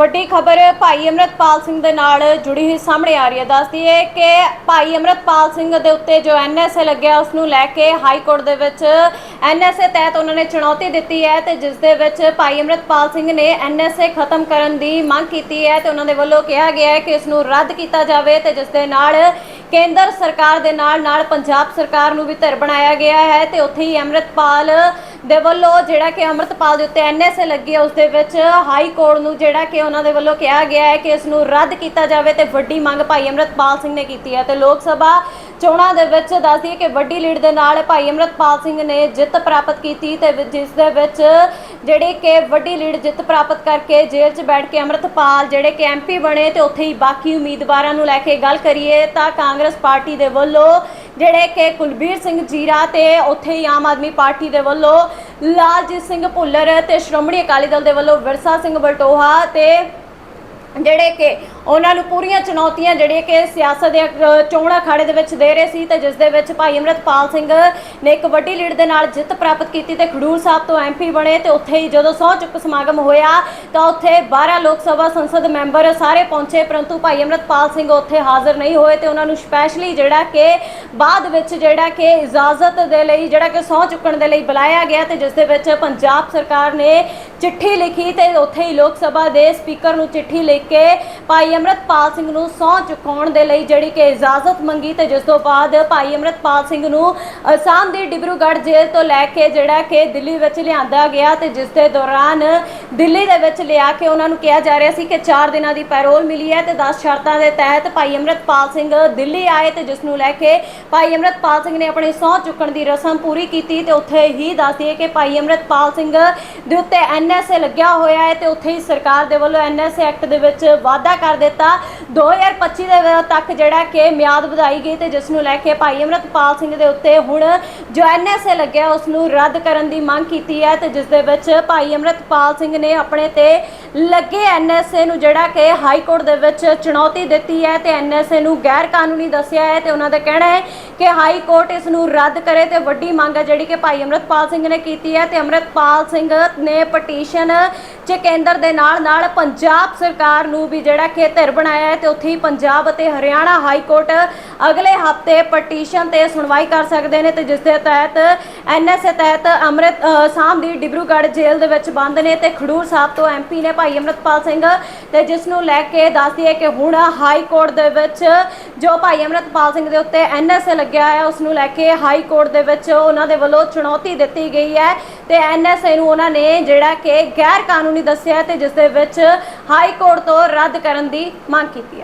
ਵੱਡੀ ਖਬਰ ਭਾਈ ਅਮਰਤਪਾਲ ਸਿੰਘ ਦੇ ਨਾਲ ਜੁੜੀ ਹੋਈ ਸਾਹਮਣੇ ਆ ਰਹੀ ਹੈ। ਦੱਸਦੀ ਹੈ ਕਿ ਭਾਈ ਅਮਰਤਪਾਲ ਸਿੰਘ ਦੇ ਉੱਤੇ ਜੋ ਐਨਐਸਏ ਲੱਗਿਆ ਉਸ ਨੂੰ ਲੈ ਕੇ ਹਾਈ ਕੋਰਟ ਦੇ ਵਿੱਚ ਐਨਐਸਏ ਤਹਿਤ ਉਹਨਾਂ ਨੇ ਚੁਣੌਤੀ ਦਿੱਤੀ ਹੈ ਤੇ ਜਿਸ ਦੇ ਵਿੱਚ ਭਾਈ ਅਮਰਤਪਾਲ ਸਿੰਘ ਨੇ ਐਨਐਸਏ ਖਤਮ ਕਰਨ ਦੀ ਮੰਗ ਕੀਤੀ ਹੈ ਤੇ ਉਹਨਾਂ ਦੇ ਵੱਲੋਂ ਕਿਹਾ ਗਿਆ ਹੈ ਕਿ ਇਸ ਨੂੰ ਰੱਦ ਕੀਤਾ ਜਾਵੇ ਤੇ ਜਿਸ ਦੇ ਨਾਲ ਕੇਂਦਰ ਸਰਕਾਰ ਦੇ ਨਾਲ ਨਾਲ ਪੰਜਾਬ ਸਰਕਾਰ ਨੂੰ ਵੀ ਧਿਰ ਬਣਾਇਆ ਗਿਆ ਹੈ ਤੇ ਉੱਥੇ ਹੀ ਅਮਰਤਪਾਲ ਦੇ ਵੱਲੋਂ ਜਿਹੜਾ ਕਿ ਅਮਰਤਪਾਲ ਦੇ ਉੱਤੇ ਐਨਐਸਏ ਲੱਗੀ ਹੈ, ਉਸ ਦੇ ਵਿੱਚ ਹਾਈ ਕੋਰਟ ਨੂੰ ਜਿਹੜਾ ਕਿ ਉਹਨਾਂ ਦੇ ਵੱਲੋਂ ਕਿਹਾ ਗਿਆ ਹੈ ਕਿ ਇਸ ਨੂੰ ਰੱਦ ਕੀਤਾ ਜਾਵੇ ਤੇ ਵੱਡੀ ਮੰਗ ਭਾਈ ਅਮਰਤਪਾਲ ਸਿੰਘ ਨੇ ਕੀਤੀ ਹੈ। ਤੇ ਲੋਕ ਸਭਾ ਚੋਣਾਂ ਦੇ ਵਿੱਚ ਦੱਸਦੀ ਹੈ ਕਿ ਵੱਡੀ ਲੀਡ ਦੇ ਨਾਲ ਭਾਈ ਅਮਰਤਪਾਲ ਸਿੰਘ ਨੇ ਜਿੱਤ ਪ੍ਰਾਪਤ ਕੀਤੀ ਤੇ ਜਿਸ ਦੇ ਵਿੱਚ ਜਿਹੜੇ ਕਿ ਵੱਡੀ ਲੀਡ ਜਿੱਤ ਪ੍ਰਾਪਤ ਕਰਕੇ ਜੇਲ੍ਹ 'ਚ ਬੈਠ ਕੇ ਅਮਰਤਪਾਲ ਜਿਹੜੇ ਕਿ ਐਮਪੀ ਬਣੇ ਤੇ ਉੱਥੇ ਹੀ ਬਾਕੀ ਉਮੀਦਵਾਰਾਂ ਨੂੰ ਲੈ ਕੇ ਗੱਲ ਕਰੀਏ ਤਾਂ ਕਾਂਗਰਸ ਪਾਰਟੀ ਦੇ ਵੱਲੋਂ ਜਿਹੜੇ ਕਿ ਕੁਲਬੀਰ ਸਿੰਘ ਜੀਰਾ ਤੇ ਉੱਥੇ ਹੀ ਆਮ ਆਦਮੀ ਪਾਰਟੀ ਦੇ ਵੱਲੋਂ ਲਾਲਜੀਤ ਸਿੰਘ ਭੁੱਲਰ ਤੇ ਸ਼੍ਰੋਮਣੀ ਅਕਾਲੀ ਦਲ ਦੇ ਵੱਲੋਂ ਵਿਰਸਾ ਸਿੰਘ ਬਲਟੋਹਾ ਤੇ ਜਿਹੜੇ ਕਿ ਉਹਨਾਂ ਨੂੰ ਪੂਰੀਆਂ ਚੁਣੌਤੀਆਂ ਜਿਹੜੀਆਂ ਕਿ ਸਿਆਸਤ ਦੇ ਚੋਣ ਅਖਾੜੇ ਦੇ ਵਿੱਚ ਦੇ ਰਹੇ ਸੀ ਤੇ ਜਿਸ ਦੇ ਵਿੱਚ ਭਾਈ ਅਮਰਤਪਾਲ ਸਿੰਘ ਨੇ ਇੱਕ ਵੱਡੀ ਲੀਡ ਦੇ ਨਾਲ ਜਿੱਤ ਪ੍ਰਾਪਤ ਕੀਤੀ ਤੇ ਖਡੂਰ ਸਾਹਿਬ ਤੋਂ ਐਮਪੀ ਬਣੇ ਤੇ ਉੱਥੇ ਹੀ ਜਦੋਂ ਸਹੁੰ ਚੁੱਕ ਸਮਾਗਮ ਹੋਇਆ ਤਾਂ ਉੱਥੇ 12 ਲੋਕ ਸਭਾ ਸੰਸਦ ਮੈਂਬਰ ਸਾਰੇ ਪਹੁੰਚੇ, ਪਰੰਤੂ ਭਾਈ ਅਮਰਤਪਾਲ ਸਿੰਘ ਉੱਥੇ ਹਾਜ਼ਰ ਨਹੀਂ ਹੋਏ ਤੇ ਉਹਨਾਂ ਨੂੰ ਸਪੈਸ਼ਲੀ ਜਿਹੜਾ ਕਿ ਬਾਅਦ ਵਿੱਚ ਜਿਹੜਾ ਕਿ ਇਜਾਜ਼ਤ ਦੇ ਲਈ, ਜਿਹੜਾ ਕਿ ਸਹੁੰ ਚੁੱਕਣ ਦੇ ਲਈ ਬੁਲਾਇਆ ਗਿਆ ਤੇ ਜਿਸ ਦੇ ਵਿੱਚ ਪੰਜਾਬ ਸਰਕਾਰ ਨੇ ਚਿੱਠੀ ਲਿਖੀ ਤੇ ਉੱਥੇ ਹੀ ਲੋਕ ਸਭਾ ਦੇ ਸਪੀਕਰ ਨੂੰ ਚਿੱਠੀ ਲਿਖ ਕੇ ਭਾਈ ਅਮਰਤਪਾਲ ਸਿੰਘ ਨੂੰ ਸਹੁੰ ਚੁਕਾਉਣ ਦੇ ਲਈ ਜਿਹੜੀ ਕਿ ਇਜਾਜ਼ਤ ਮੰਗੀ ਤੇ ਜਿਸ ਤੋਂ ਬਾਅਦ ਭਾਈ ਅਮਰਤਪਾਲ ਸਿੰਘ ਨੂੰ ਅਸਾਮ ਦੀ ਡਿਬਰੂਗੜ੍ਹ ਜੇਲ੍ਹ ਤੋਂ ਲੈ ਕੇ ਜਿਹੜਾ ਕਿ ਦਿੱਲੀ ਵਿੱਚ ਲਿਆਂਦਾ ਗਿਆ ਤੇ ਜਿਸ ਦੇ ਦੌਰਾਨ ਦਿੱਲੀ ਦੇ ਵਿੱਚ ਲਿਆ ਕੇ ਉਹਨਾਂ ਨੂੰ ਕਿਹਾ ਜਾ ਰਿਹਾ ਸੀ ਕਿ 4 ਦਿਨਾਂ ਦੀ ਪੈਰੋਲ ਮਿਲੀ ਹੈ ਤੇ 10 ਸ਼ਰਤਾਂ ਦੇ ਤਹਿਤ ਭਾਈ ਅਮਰਤਪਾਲ ਸਿੰਘ ਦਿੱਲੀ ਆਏ ਤੇ ਜਿਸ ਨੂੰ ਲੈ ਕੇ ਭਾਈ ਅਮਰਤਪਾਲ ਸਿੰਘ ਨੇ ਆਪਣੀ ਸਹੁੰ ਚੁੱਕਣ ਦੀ ਰਸਮ ਪੂਰੀ ਕੀਤੀ ਤੇ ਉੱਥੇ ਹੀ ਦੱਸਦੀ ਹੈ ਕਿ ਭਾਈ ਅਮਰਤਪਾਲ ਸਿੰਘ ਦੇ ਉੱਤੇ ਐਨਐਸਏ ਲੱਗਿਆ ਹੋਇਆ ਹੈ ਤੇ ਉੱਥੇ ਹੀ ਸਰਕਾਰ ਦੇ ਵੱਲੋਂ ਐਨਐਸਏ ਐਕਟ ਦੇ ਵਿੱਚ ਵਾਅਦਾ ਕਰ ਦਿੱਤਾ। 2025 ਦੇ ਵੇ- ਤੱਕ ਜਿਹੜਾ ਕਿ ਮਿਆਦ ਵਧਾਈ ਗਈ ਤੇ ਜਿਸ ਨੂੰ ਲੈ ਕੇ ਭਾਈ ਅਮਰਤਪਾਲ ਸਿੰਘ ਦੇ ਉੱਤੇ ਹੁਣ ਜੋ ਐਨਐਸਏ ਲੱਗਿਆ, ਉਸ ਨੂੰ ਰੱਦ ਕਰਨ ਦੀ ਮੰਗ ਕੀਤੀ ਹੈ ਤੇ ਜਿਸ ਦੇ ਵਿੱਚ ਭਾਈ ਅਮਰਤਪਾਲ ਸਿੰਘ ਨੇ ਆਪਣੇ ਤੇ ਲੱਗੇ ਐਨਐਸਏ ਨੂੰ ਜਿਹੜਾ ਕਿ ਹਾਈ ਕੋਰਟ ਦੇ ਵਿੱਚ ਚੁਣੌਤੀ ਦਿੱਤੀ ਹੈ ਤੇ ਐਨਐਸਏ ਨੂੰ ਗੈਰ ਕਾਨੂੰਨੀ ਦੱਸਿਆ ਹੈ ਤੇ ਉਹਨਾਂ ਦਾ ਕਹਿਣਾ ਹੈ ਕਿ ਹਾਈ ਕੋਰਟ ਇਸ ਨੂੰ ਰੱਦ ਕਰੇ ਤੇ ਵੱਡੀ ਮੰਗ ਹੈ ਜਿਹੜੀ ਕਿ ਭਾਈ ਅਮਰਤਪਾਲ ਸਿੰਘ ਨੇ ਕੀਤੀ ਹੈ ਤੇ ਅਮਰਤਪਾਲ ਸਿੰਘ ਨੇ ਪਟੀਸ਼ਨ ਜੇ ਕੇਂਦਰ ਦੇ ਨਾਲ ਨਾਲ ਪੰਜਾਬ ਸਰਕਾਰ ਨੂੰ ਵੀ ਜਿਹੜਾ ਕਿ ਧਿਰ ਬਣਾਇਆ ਹੈ ਤੇ ਉੱਥੇ ਹੀ ਪੰਜਾਬ ਅਤੇ ਹਰਿਆਣਾ ਹਾਈ ਕੋਰਟ ਅਗਲੇ ਹਫ਼ਤੇ ਪਟੀਸ਼ਨ ਤੇ ਸੁਣਵਾਈ ਕਰ ਸਕਦੇ ਨੇ ਤੇ ਜਿਸ ਦੇ ਤਹਿਤ ਐਨਐਸਏ ਤਹਿਤ ਅੰਮ੍ਰਿਤ ਅ, ਸਾਮ ਦੀ ਡਿਬਰੂਗੜ੍ਹ ਜੇਲ੍ਹ ਦੇ ਵਿੱਚ ਬੰਦ ਨੇ ਤੇ ਖਡੂਰ ਸਾਹਿਬ ਤੋਂ ਐਮਪੀ ਨੇ ਭਾਈ ਅਮਰਤਪਾਲ ਸਿੰਘ ਤੇ ਜਿਸ ਨੂੰ ਲੈ ਕੇ ਦੱਸਦੀ ਹੈ ਕਿ ਹੁਣ ਹਾਈ ਕੋਰਟ ਦੇ ਵਿੱਚ ਜੋ ਭਾਈ ਅਮਰਤਪਾਲ ਸਿੰਘ ਦੇ ਉੱਤੇ ਐਨਐਸਏ ਲੱਗਿਆ ਹੈ, ਉਸ ਨੂੰ ਲੈ ਕੇ ਹਾਈ ਕੋਰਟ ਦੇ ਵਿੱਚ ਉਹਨਾਂ ਦੇ ਵੱਲੋਂ ਚੁਣੌਤੀ ਦਿੱਤੀ ਗਈ ਹੈ ਤੇ ਐਨਐਸਏ ਨੂੰ ਉਹਨਾਂ ਨੇ ਜਿਹੜਾ ਕਿ ਗੈਰ ਕਾਨੂੰਨੀ ਦੱਸਿਆ ਹੈ ਤੇ ਜਿਸ ਦੇ ਵਿੱਚ ਹਾਈ ਕੋਰਟ ਤੋਂ ਰੱਦ ਕਰਨ ਦੀ ਮੰਗ ਕੀਤੀ ਹੈ।